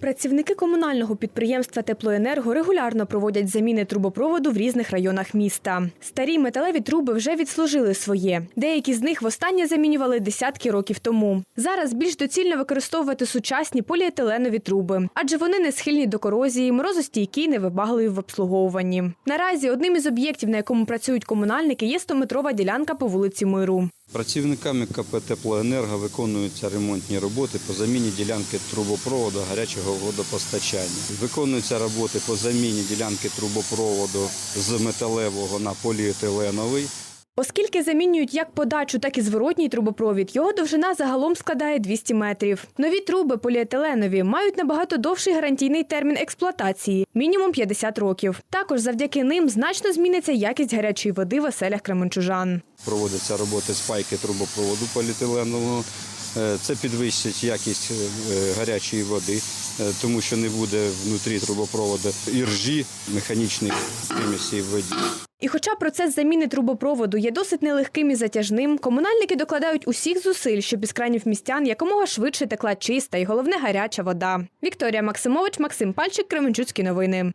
Працівники комунального підприємства Теплоенерго регулярно проводять заміни трубопроводу в різних районах міста. Старі металеві труби вже відслужили своє. Деякі з них востаннє замінювали десятки років тому. Зараз більш доцільно використовувати сучасні поліетиленові труби, адже вони не схильні до корозії, морозостійкі, й невибагливі в обслуговуванні. Наразі одним із об'єктів, на якому працюють комунальники, є 100-метрова ділянка по вулиці Миру. Працівниками КП «Теплоенерго» виконуються ремонтні роботи по заміні ділянки трубопроводу гарячого водопостачання. Виконуються роботи по заміні ділянки трубопроводу з металевого на поліетиленовий. Оскільки замінюють як подачу, так і зворотній трубопровід, його довжина загалом складає 200 метрів. Нові труби поліетиленові мають набагато довший гарантійний термін експлуатації мінімум 50 років. Також завдяки ним значно зміниться якість гарячої води в оселях кременчужан. Проводяться роботи спайки трубопроводу поліетиленового. Е, Це підвищить якість е, гарячої води, тому що не буде внутрі трубопроводу іржі, механічних примісів воді. І хоча процес заміни трубопроводу є досить нелегким і затяжним, комунальники докладають усіх зусиль, щоб із кранів містян якомога швидше текла чиста і головне гаряча вода. Вікторія Максимович, Максим Пальчик, Кременчуцькі новини.